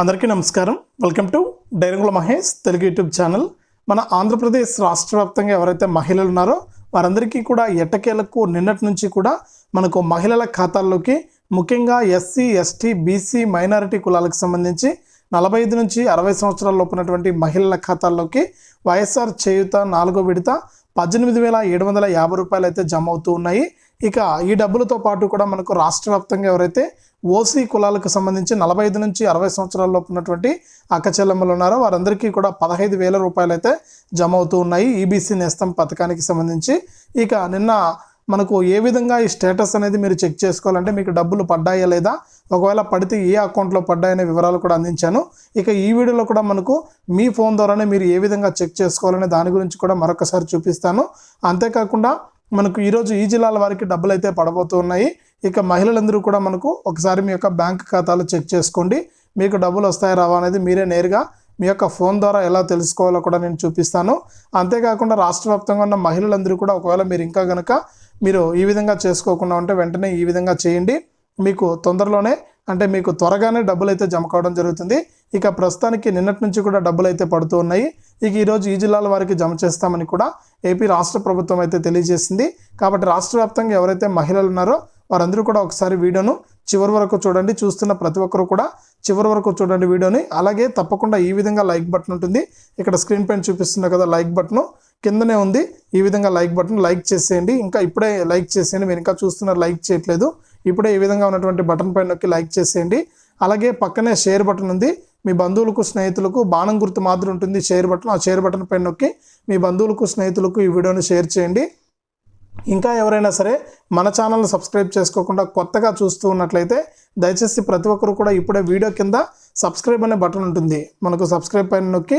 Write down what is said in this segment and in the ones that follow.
అందరికీ నమస్కారం. Welcome to డైరంగుల మహేష్ తెలుగు యూట్యూబ్ ఛానల్. మన ఆంధ్రప్రదేశ్ రాష్ట్ర వ్యాప్తంగా ఎవరైతే మహిళలు ఉన్నారో వారందరికీ కూడా ఎట్టకేలకు నిన్నటి నుంచి కూడా మనకు మహిళల ఖాతాల్లోకి ముఖ్యంగా ఎస్సీ ఎస్టీ బీసీ మైనారిటీ కులాలకు సంబంధించి నలభై ఐదు నుంచి అరవై సంవత్సరాల లోపు ఉన్నటువంటి మహిళల ఖాతాల్లోకి వైఎస్ఆర్ చేయుత నాలుగో విడత పద్దెనిమిది వేల ఏడు వందల యాభై రూపాయలు అయితే జమ అవుతూ ఉన్నాయి. ఇక ఈ డబ్బులతో పాటు కూడా మనకు రాష్ట్ర వ్యాప్తంగా ఎవరైతే ఓసీ కులాలకు సంబంధించి నలభై ఐదు నుంచి అరవై సంవత్సరాల ఉన్నటువంటి అక్క చెల్లెమ్మలు ఉన్నారో. వారందరికీ కూడా పదహైదు వేల రూపాయలు అయితే జమ అవుతూ ఉన్నాయి. ఈబీసీ నేస్తం పథకానికి సంబంధించి. ఇక నిన్న మనకు ఏ విధంగా ఈ స్టేటస్ అనేది మీరు చెక్ చేసుకోవాలంటే మీకు డబ్బులు పడ్డాయా లేదా? ఒకవేళ పడితే ఏ అకౌంట్లో పడ్డాయనే వివరాలు కూడా అందించాను. ఇక ఈ వీడియోలో కూడా మనకు మీ ఫోన్ ద్వారానే మీరు ఏ విధంగా చెక్ చేసుకోవాలనే దాని గురించి కూడా మరొకసారి చూపిస్తాను. అంతేకాకుండా మనకు ఈరోజు ఈ జిల్లాల వారికి డబ్బులు అయితే పడబోతున్నాయి ఇక మహిళలందరూ కూడా మనకు ఒకసారి మీ యొక్క బ్యాంక్ ఖాతాలు చెక్ చేసుకోండి. మీకు డబ్బులు వస్తాయి రావా అనేది మీరే నేరుగా మీ యొక్క ఫోన్ ద్వారా ఎలా తెలుసుకోవాలో కూడా నేను చూపిస్తాను. అంతేకాకుండా రాష్ట్ర వ్యాప్తంగా ఉన్న మహిళలందరూ కూడా ఒకవేళ మీరు ఇంకా కనుక మీరు ఈ విధంగా చేసుకోకుండా ఉంటే వెంటనే ఈ విధంగా చేయండి. మీకు తొందరలోనే అంటే మీకు త్వరగానే డబ్బులు అయితే జమ కావడం జరుగుతుంది. ఇక ప్రస్తుతానికి నిన్నటి నుంచి కూడా డబ్బులు అయితే పడుతూ ఉన్నాయి. ఇక ఈరోజు ఈ జిల్లాల వారికి జమ చేస్తామని కూడా ఏపీ రాష్ట్ర ప్రభుత్వం అయితే తెలియజేసింది. కాబట్టి రాష్ట్ర వ్యాప్తంగా ఎవరైతే మహిళలు ఉన్నారో వారందరూ కూడా ఒకసారి వీడియోను చివరి వరకు చూడండి. చూస్తున్న ప్రతి ఒక్కరు కూడా చివరి వరకు చూడండి వీడియోని. అలాగే తప్పకుండా ఈ విధంగా లైక్ బటన్ ఉంటుంది. ఇక్కడ స్క్రీన్ పైన చూపిస్తున్న కదా లైక్ బటన్. కిందనే ఉంది. ఈ విధంగా లైక్ బటన్ లైక్ చేసేయండి. ఇంకా ఇప్పుడే లైక్ చేసేయండి. మీరు ఇంకా చూస్తున్నారు లైక్ చేయట్లేదు. ఇప్పుడే ఈ విధంగా ఉన్నటువంటి బటన్ పైన నొక్కి లైక్ చేసేయండి. అలాగే పక్కనే షేర్ బటన్ ఉంది. మీ బంధువులకు స్నేహితులకు బాణం గుర్తు మాదిరి ఉంటుంది. షేర్ బటన్ ఆ షేర్ బటన్ పైన నొక్కి మీ బంధువులకు స్నేహితులకు ఈ వీడియోని షేర్ చేయండి. ఇంకా ఎవరైనా సరే మన ఛానల్ని సబ్స్క్రైబ్ చేసుకోకుండా కొత్తగా చూస్తూ ఉన్నట్లయితే దయచేసి ప్రతి ఒక్కరు కూడా ఇప్పుడే వీడియో కింద సబ్స్క్రైబ్ అనే బటన్ ఉంటుంది. మనకు సబ్స్క్రైబ్ పైన నొక్కి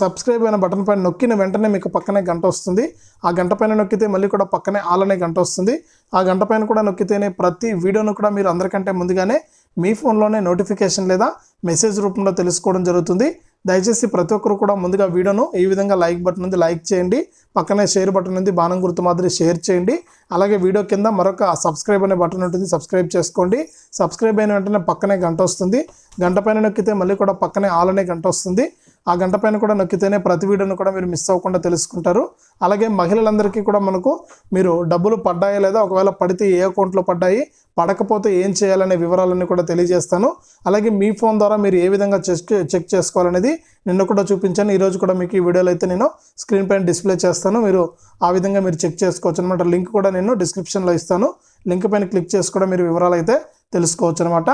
సబ్స్క్రైబ్ అయిన బటన్ పైన నొక్కిన వెంటనే మీకు పక్కనే గంట వస్తుంది. ఆ గంట పైన నొక్కితే మళ్ళీ కూడా పక్కనే ఆల్ అనే గంట వస్తుంది. ఆ గంట పైన కూడా నొక్కితేనే ప్రతి వీడియోను కూడా మీరు అందరికంటే ముందుగానే మీ ఫోన్లోనే నోటిఫికేషన్ లేదా మెసేజ్ రూపంలో తెలుసుకోవడం జరుగుతుంది. దయచేసి ప్రతి ఒక్కరు కూడా ముందుగా వీడియోను ఈ విధంగా లైక్ బటన్ ఉంది లైక్ చేయండి. పక్కనే షేర్ బటన్ ఉంది బాణం గుర్తు మాదిరి షేర్ చేయండి. అలాగే వీడియో కింద మరొక సబ్స్క్రైబ్ అనే బటన్ ఉంటుంది సబ్స్క్రైబ్ చేసుకోండి. సబ్స్క్రైబ్ అయిన వెంటనే పక్కనే గంట వస్తుంది. గంట పైన నొక్కితే మళ్ళీ కూడా పక్కనే ఆల్ అనే గంట వస్తుంది. ఆ గంట పైన కూడా నొక్కితేనే ప్రతి వీడియోను కూడా మీరు మిస్ అవ్వకుండా తెలుసుకుంటారు. అలాగే మహిళలందరికీ కూడా మనకు మీరు డబ్బులు పడ్డాయా లేదా ఒకవేళ పడితే ఏ అకౌంట్లో పడ్డాయి పడకపోతే ఏం చేయాలనే వివరాలన్నీ కూడా తెలియజేస్తాను. అలాగే మీ ఫోన్ ద్వారా మీరు ఏ విధంగా చెక్ చెక్ చేసుకోవాలనేది నిన్న కూడా చూపించాను. ఈరోజు కూడా మీకు ఈ వీడియోలో అయితే నేను స్క్రీన్ పైన డిస్ప్లే చేస్తాను. మీరు ఆ విధంగా మీరు చెక్ చేసుకోవచ్చు అనమాట లింక్ కూడా నేను డిస్క్రిప్షన్లో ఇస్తాను. లింక్ పైన క్లిక్ చేసి కూడా మీరు వివరాలు అయితే తెలుసుకోవచ్చు అనమాట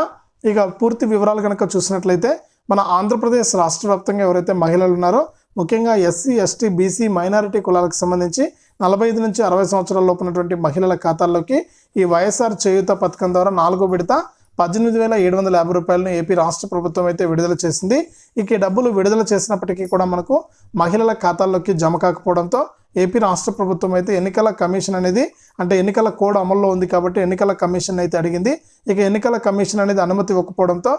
ఇక పూర్తి వివరాలు కనుక చూసినట్లయితే మన ఆంధ్రప్రదేశ్ రాష్ట్ర వ్యాప్తంగా ఎవరైతే మహిళలు ఉన్నారో ముఖ్యంగా ఎస్సీ ఎస్టీ బీసీ మైనారిటీ కులాలకు సంబంధించి నలభై ఐదు నుంచి అరవై సంవత్సరాల లోపు ఉన్నటువంటి మహిళల ఖాతాల్లోకి ఈ వైఎస్ఆర్ చేయూత పథకం ద్వారా నాలుగో విడత పద్దెనిమిది వేల ఏడు వందల యాభై రూపాయలను ఏపీ రాష్ట్ర ప్రభుత్వం అయితే విడుదల చేసింది. ఇక డబ్బులు విడుదల చేసినప్పటికీ కూడా మనకు మహిళల ఖాతాల్లోకి జమ కాకపోవడంతో ఏపీ రాష్ట్ర ప్రభుత్వం అయితే ఎన్నికల కమిషన్ అనేది అంటే ఎన్నికల కోడ్ అమల్లో ఉంది కాబట్టి ఎన్నికల కమిషన్ అయితే అడిగింది. ఇక ఎన్నికల కమిషన్ అనేది అనుమతి ఇవ్వకపోవడంతో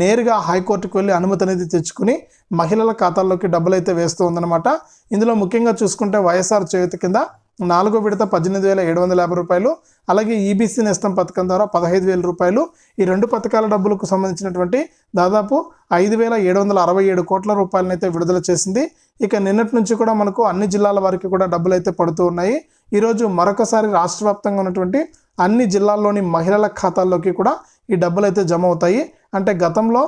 నేరుగా హైకోర్టుకు వెళ్ళి అనుమతి అనేది తెచ్చుకుని మహిళల ఖాతాల్లోకి డబ్బులు అయితే వేస్తూ ఉందన్నమాట. ఇందులో ముఖ్యంగా చూసుకుంటే వైఎస్ఆర్ చేయుత కింద నాలుగో విడత పద్దెనిమిది వేల ఏడు వందల యాభై రూపాయలు అలాగే ఈబీసీ నేస్తం పథకం ద్వారా పదహైదు వేల రూపాయలు. ఈ రెండు పథకాల డబ్బులకు సంబంధించినటువంటి దాదాపు ఐదు వేల ఏడు వందల అరవై ఏడు కోట్ల రూపాయలనైతే విడుదల చేసింది. ఇక నిన్నటి నుంచి కూడా మనకు అన్ని జిల్లాల వారికి కూడా డబ్బులు అయితే పడుతూ ఉన్నాయి. ఈరోజు మరొకసారి రాష్ట్ర వ్యాప్తంగా ఉన్నటువంటి అన్ని జిల్లాల్లోని మహిళల ఖాతాల్లోకి కూడా ఈ డబ్బులు అయితే జమ అవుతాయి. అంటే గతంలో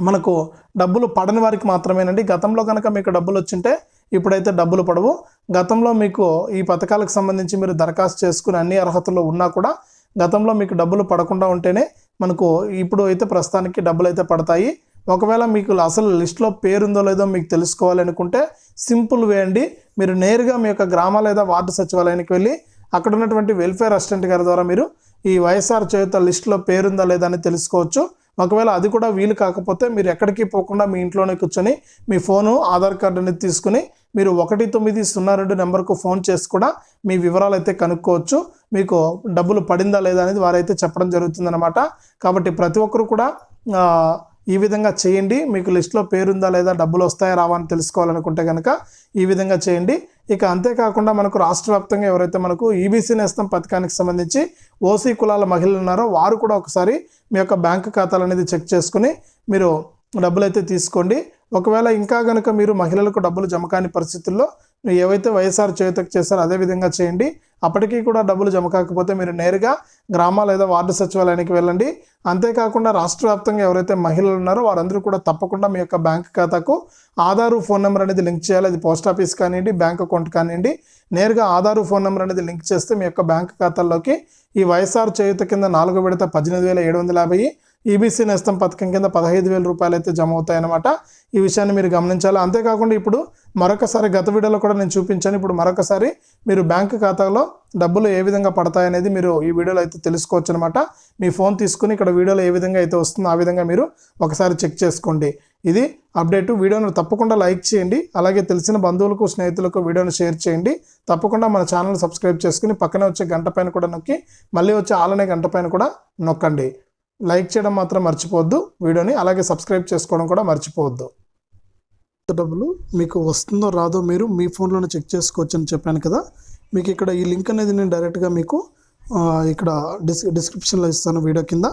మనకు డబ్బులు పడని వారికి మాత్రమేనండి. గతంలో కనుక మీకు డబ్బులు వచ్చింటే ఇప్పుడైతే డబ్బులు పడవు. గతంలో మీకు ఈ పథకాలకు సంబంధించి మీరు దరఖాస్తు చేసుకుని అన్ని అర్హతలు ఉన్నా కూడా గతంలో మీకు డబ్బులు పడకుండా ఉంటేనే మనకు ఇప్పుడు అయితే ప్రస్తుతానికి డబ్బులు అయితే పడతాయి. ఒకవేళ మీకు అసలు లిస్ట్లో పేరుందో లేదో మీకు తెలుసుకోవాలనుకుంటే సింపుల్ వే అండి. మీరు నేరుగా మీ యొక్క గ్రామ లేదా వార్డు సచివాలయానికి వెళ్ళి అక్కడ ఉన్నటువంటి వెల్ఫేర్ అసిస్టెంట్ గారి ద్వారా మీరు ఈ వైఎస్ఆర్ చేయుత లిస్టులో పేరుందా లేదా అని తెలుసుకోవచ్చు. ఒకవేళ అది కూడా వీలు కాకపోతే మీరు ఎక్కడికి పోకుండా మీ ఇంట్లోనే కూర్చొని మీ ఫోను ఆధార్ కార్డు అనేది తీసుకుని మీరు ఒకటి తొమ్మిది సున్నా రెండు నెంబర్కు ఫోన్ చేసి కూడా మీ వివరాలు అయితే కనుక్కోవచ్చు. మీకు డబ్బులు పడిందా లేదా అనేది వారైతే చెప్పడం జరుగుతుందన్నమాట. కాబట్టి ప్రతి ఒక్కరు కూడా ఈ విధంగా చేయండి. మీకు లిస్ట్లో పేరుందా లేదా డబ్బులు వస్తాయా రావా అని తెలుసుకోవాలనుకుంటే కనుక ఈ విధంగా చేయండి. ఇక అంతేకాకుండా మనకు రాష్ట్ర వ్యాప్తంగా ఎవరైతే మనకు ఈబీసీ నేస్తం పథకానికి సంబంధించి ఓసీ కులాల మహిళలు ఉన్నారో వారు కూడా ఒకసారి మీ యొక్క బ్యాంక్ ఖాతాలు అనేది చెక్ చేసుకుని మీరు డబ్బులు అయితే తీసుకోండి. ఒకవేళ ఇంకా కనుక మీరు మహిళలకు డబ్బులు జమ కాని పరిస్థితుల్లో మీరు ఏవైతే వైఎస్ఆర్ చేతకు చేస్తారో అదే విధంగా చేయండి. అప్పటికీ కూడా డబ్బులు జమ కాకపోతే మీరు నేరుగా గ్రామ లేదా వార్డు సచివాలయానికి వెళ్ళండి. అంతేకాకుండా రాష్ట్ర వ్యాప్తంగా ఎవరైతే మహిళలు ఉన్నారో వారందరూ కూడా తప్పకుండా మీ యొక్క బ్యాంక్ ఖాతాకు ఆధారు ఫోన్ నెంబర్ అనేది లింక్ చేయాలి. అది పోస్ట్ ఆఫీస్ కానివ్వండి బ్యాంక్ అకౌంట్ కానివ్వండి. నేరుగా ఆధారు ఫోన్ నెంబర్ అనేది లింక్ చేస్తే మీ యొక్క బ్యాంక్ ఖాతాల్లోకి ఈ వైఎస్ఆర్ చేయుత కింద నాలుగు విడత పద్దెనిమిది వేల ఏడు వందల యాభై ఈబీసీ నేస్తం పథకం కింద పదహైదు వేల రూపాయలు అయితే జమ అవుతాయన్నమాట ఈ విషయాన్ని మీరు గమనించాలి? అంతేకాకుండా ఇప్పుడు మరొకసారి గత వీడియోలో కూడా నేను చూపించాను. ఇప్పుడు మరొకసారి మీరు బ్యాంకు ఖాతాలో డబ్బులు ఏ విధంగా పడతాయనేది మీరు ఈ వీడియోలో అయితే తెలుసుకోవచ్చు అనమాట మీ ఫోన్ తీసుకుని ఇక్కడ వీడియోలో ఏ విధంగా అయితే వస్తుందో ఆ విధంగా మీరు ఒకసారి చెక్ చేసుకోండి. ఇది అప్డేట్. వీడియోను తప్పకుండా లైక్ చేయండి. అలాగే తెలిసిన బంధువులకు స్నేహితులకు వీడియోను షేర్ చేయండి. తప్పకుండా మన ఛానల్ సబ్స్క్రైబ్ చేసుకుని పక్కనే వచ్చే గంట పైన కూడా నొక్కి మళ్ళీ వచ్చే ఆలనే గంట పైన కూడా నొక్కండి. లైక్ చేయడం మాత్రం మర్చిపోవద్దు. వీడియోని అలాగే సబ్స్క్రైబ్ చేసుకోవడం కూడా మర్చిపోవద్దు. డబ్బులు మీకు వస్తుందో రాదో మీరు మీ ఫోన్లోనే చెక్ చేసుకోవచ్చు అని చెప్పాను కదా. మీకు ఇక్కడ ఈ లింక్ అనేది నేను డైరెక్ట్గా మీకు ఇక్కడ డిస్ డిస్క్రిప్షన్లో ఇస్తాను వీడియో కింద.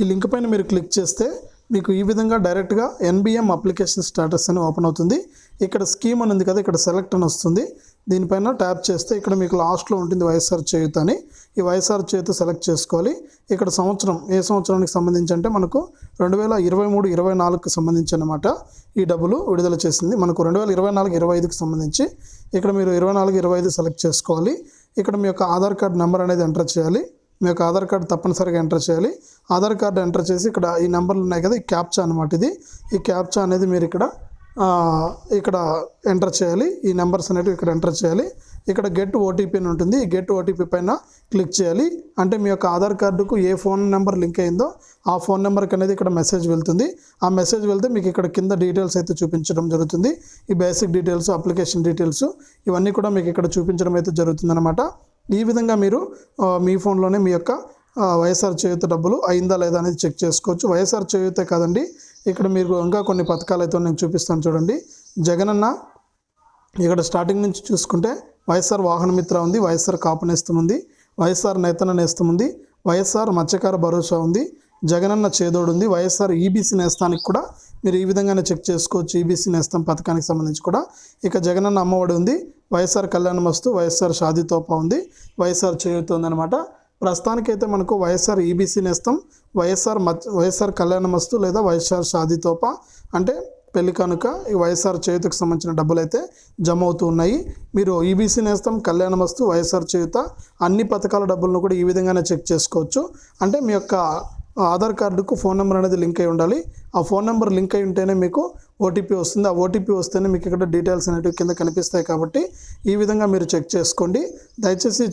ఈ లింక్ పైన మీరు క్లిక్ చేస్తే మీకు ఈ విధంగా డైరెక్ట్గా N B M application status అని ఓపెన్ అవుతుంది. ఇక్కడ స్కీమ్ అని ఉంది కదా ఇక్కడ సెలెక్ట్ అని వస్తుంది. దీనిపైన ట్యాప్ చేస్తే ఇక్కడ మీకు లాస్ట్లో ఉంటుంది వైఎస్ఆర్ చేయుత అని. ఈ వైఎస్ఆర్ చేయుత సెలెక్ట్ చేసుకోవాలి. ఇక్కడ సంవత్సరం ఏ సంవత్సరానికి సంబంధించి అంటే మనకు రెండు వేల ఇరవై మూడు ఇరవై నాలుగుకి సంబంధించి అనమాట ఈ డబ్బులు విడుదల చేసింది మనకు రెండు వేల ఇరవై నాలుగు ఇరవై ఐదుకి సంబంధించి. ఇక్కడ మీరు ఇరవై నాలుగు ఇరవై ఐదు సెలెక్ట్ చేసుకోవాలి. ఇక్కడ మీ యొక్క ఆధార్ కార్డ్ నెంబర్ అనేది ఎంటర్ చేయాలి. మీ యొక్క ఆధార్ కార్డు తప్పనిసరిగా ఎంటర్ చేయాలి. ఆధార్ కార్డు ఎంటర్ చేసి ఇక్కడ ఈ నెంబర్లు ఉన్నాయి కదా ఈ క్యాప్చా అనమాట ఇది. ఈ క్యాప్చా అనేది మీరు ఇక్కడ ఇక్కడ ఎంటర్ చేయాలి. ఈ నెంబర్స్ అనేటివి ఇక్కడ ఎంటర్ చేయాలి. ఇక్కడ గెట్ ఓటీపీ అని ఉంటుంది. ఈ గెట్ ఓటీపీ పైన క్లిక్ చేయాలి. అంటే మీ యొక్క ఆధార్ కార్డుకు ఏ ఫోన్ నెంబర్ లింక్ అయిందో ఆ ఫోన్ నెంబర్కి అనేది ఇక్కడ మెసేజ్ వెళ్తుంది. ఆ మెసేజ్ వెళ్తే మీకు ఇక్కడ కింద డీటెయిల్స్ అయితే చూపించడం జరుగుతుంది. ఈ బేసిక్ డీటెయిల్స్ అప్లికేషన్ డీటెయిల్స్ ఇవన్నీ కూడా మీకు ఇక్కడ చూపించడం అయితే జరుగుతుందన్నమాట. ఈ విధంగా మీరు మీ ఫోన్లోనే మీ యొక్క వైఎస్ఆర్ చేయూత డబ్బులు అయిందా లేదా అనేది చెక్ చేసుకోవచ్చు. వైఎస్ఆర్ చేయూతే కాదండి ఇక్కడ మీరు ఇంకా కొన్ని పథకాలు అయితే నేను చూపిస్తాను చూడండి. జగనన్న ఇక్కడ స్టార్టింగ్ నుంచి చూసుకుంటే వైఎస్ఆర్ వాహనమిత్ర ఉంది వైఎస్ఆర్ కాపు నేస్తం ఉంది వైఎస్ఆర్ నేతన నేస్తం ఉంది వైఎస్ఆర్ మత్స్యకార భరోసా ఉంది జగనన్న చేదోడు ఉంది వైఎస్ఆర్ ఈబీసీ నేస్తానికి కూడా మీరు ఈ విధంగానే చెక్ చేసుకోవచ్చు ఈబీసీ నేస్తం పథకానికి సంబంధించి కూడా. ఇక జగనన్న అమ్మఒడి ఉంది వైఎస్ఆర్ కళ్యాణ మస్తు వైఎస్ఆర్ షాదీ తోపా ఉంది వైఎస్ఆర్ చేయుతుంది అనమాట ప్రస్తుతానికైతే మనకు వైఎస్ఆర్ ఈబీసీ నేస్తం వైఎస్ఆర్ మత్ వైఎస్ఆర్ కళ్యాణ మస్తు లేదా వైఎస్ఆర్ షాదీతోప అంటే పెళ్ళి కనుక ఈ వైఎస్ఆర్ చేయుతకు సంబంధించిన డబ్బులు అయితే జమ అవుతూ ఉన్నాయి మీరు ఈబీసీ నేస్తం కళ్యాణ వస్తు వైఎస్ఆర్ చేయుత అన్ని పథకాల డబ్బులను కూడా ఈ విధంగానే చెక్ చేసుకోవచ్చు. అంటే మీ యొక్క ఆధార్ కార్డుకు ఫోన్ నెంబర్ అనేది లింక్ అయి ఉండాలి. ఆ ఫోన్ నెంబర్ లింక్ అయి ఉంటేనే మీకు ఓటీపీ వస్తుంది. ఆ ఓటీపీ వస్తేనే మీకు ఇక్కడ డీటెయిల్స్ అనేవి కింద కనిపిస్తాయి కాబట్టి ఈ విధంగా మీరు చెక్ చేసుకోండి. దయచేసి